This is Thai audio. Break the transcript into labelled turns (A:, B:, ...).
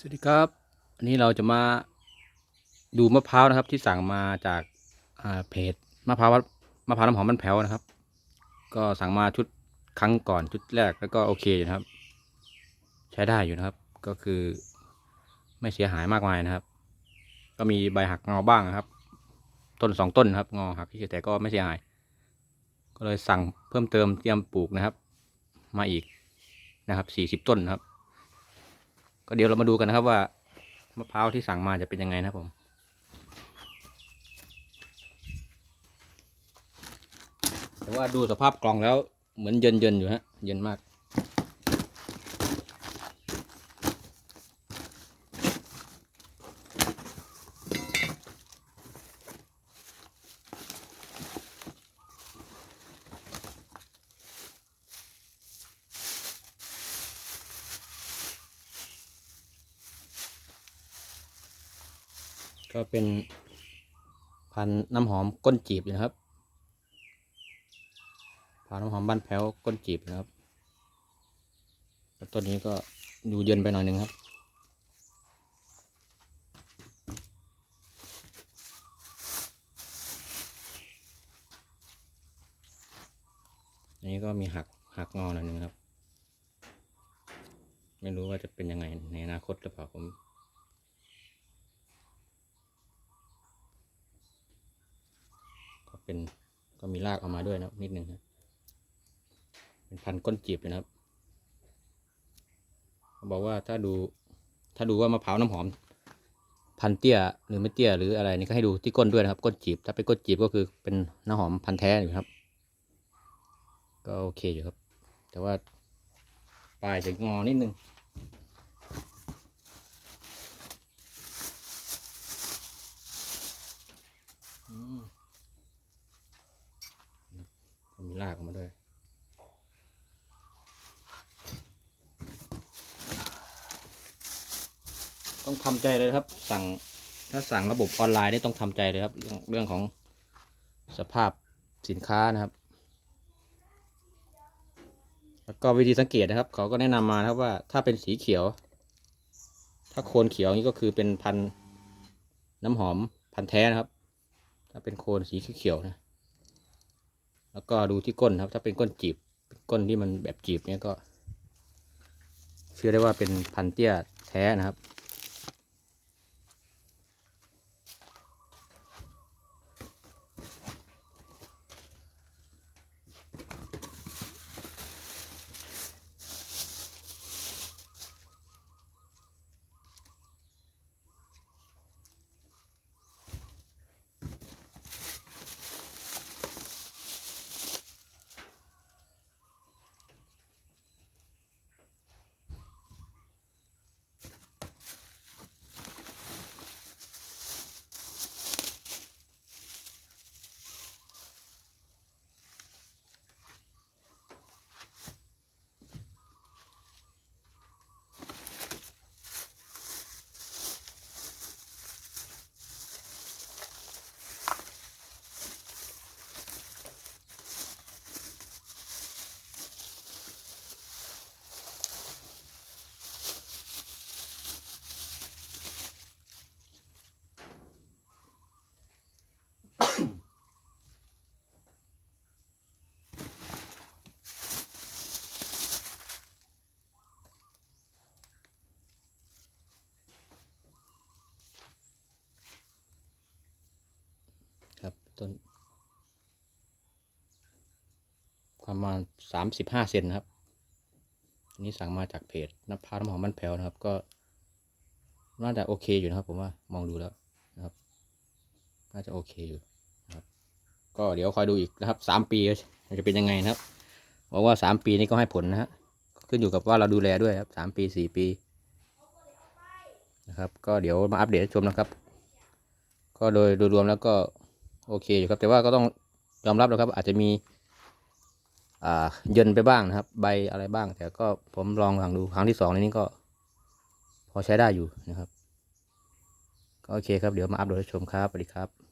A: สวัสดีครับอันนี้เราจะมาดูมะพร้าวนะครับ ที่สั่งมาจากอ่าเพจมะพร้าวมะพร้าวน้ำหอมมันแผ่วนะครับ ก็สั่งมาชุดครั้งก่อนชุดแรกแล้วก็โอเคอยู่นะครับ ใช้ได้อยู่นะครับ ก็คือไม่เสียหายมากมายนะครับ ก็มีใบหักงอบ้างนะครับ ต้นสองต้นนะครับ งอหักที่แต่ก็ไม่เสียหาย ก็เลยสั่งเพิ่มเติมเตรียมปลูกนะครับ มาอีกนะครับสี่สิบต้นนะครับ ก็เดี๋ยวเรามาดูกันนะครับว่ามะพร้าวที่สั่งมาจะเป็นยังไงนะผม แต่ว่าดูสภาพกล่องแล้วเหมือนเย็นเย็นๆอยู่ฮะ เย็นมาก ก็เป็นพันน้ำหอมก้นจีบอยู่นะครับพันน้ำหอมบ้านแพ้วก้นจีบนะครับต้นนี้ก็ดูเย็นไปหน่อยหนึงครับอันนี้ก็มีหักหักงอหน่อยหนึงครับ ไม่รู้ว่าจะเป็นยังไงในอนาคตหรือเปล่าผม ก็เป็นก็ มีรากออกมาด้วยนะนิดนึงครับเป็นพันธุ์ก้นจีบเลยนะครับเขาบอกว่าถ้าดูถ้าดูว่ามะพร้าวน้ำหอม พันเตี้ยหรือไม่เตี้ยหรืออะไรนี่ก็ให้ดูที่ก้นด้วยนะครับก้นจีบ ถ้าเป็นก้นจีบก็คือเป็นน้ำหอมพันแท้อยู่ครับ ก็โอเคอยู่ครับ แต่ว่าปลายจะงอนิดนึง มีลากออกมาด้วยต้องทำใจเลยครับ สั่งถ้าสั่งระบบออนไลน์นี่ต้องทำใจเลยครับ เรื่องเรื่องของสภาพสินค้านะครับ แล้วก็วิธีสังเกตนะครับ เขาก็แนะนำมานะครับว่าถ้าเป็นสีเขียว ถ้าโคนเขียวนี่ก็คือเป็นพันน้ำหอมพันแท้นะครับ ถ้าเป็นโคนสีเขียวนะ แล้วก็ดูที่ก้นครับ ถ้าเป็นก้นจีบ ก้นที่มันแบบจีบเนี้ยก็ เชื่อได้ว่าเป็นพันเตี้ยแท้นะครับ ต้น ประมาณสามสิบห้าเซนนะครับอันนี้สั่งมาจากเพจน้ำพร้าน้ำหอมมันแผ่วนะครับ ก็น่าจะโอเคอยู่นะครับ ผมว่ามองดูแล้วนะครับ น่าจะโอเคอยู่นะครับ ก็เดี๋ยวคอยดูอีกนะครับสามปีจะเป็นยังไงนะครับบอกว่าสามปีนี้ก็ให้ผลนะฮะขึ้นอยู่กับว่าเราดูแลด้วยครับสามปีสี่ปีนะครับ ก็เดี๋ยวมาอัปเดตให้ชมนะครับ ก็โดยโดยรวมแล้วก็ โอเคอยู่ครับแต่ว่าก็ต้องยอมรับนะครับ อาจจะมีอ่าเยินไปบ้างนะครับ ใบอะไรบ้าง แต่ก็ผมลองสั่งดูครั้งที่สองในนี้ก็ พอใช้ได้อยู่นะครับก็โอเคครับเดี๋ยวมาอัปเดตให้ชมครับสวัสดีครับ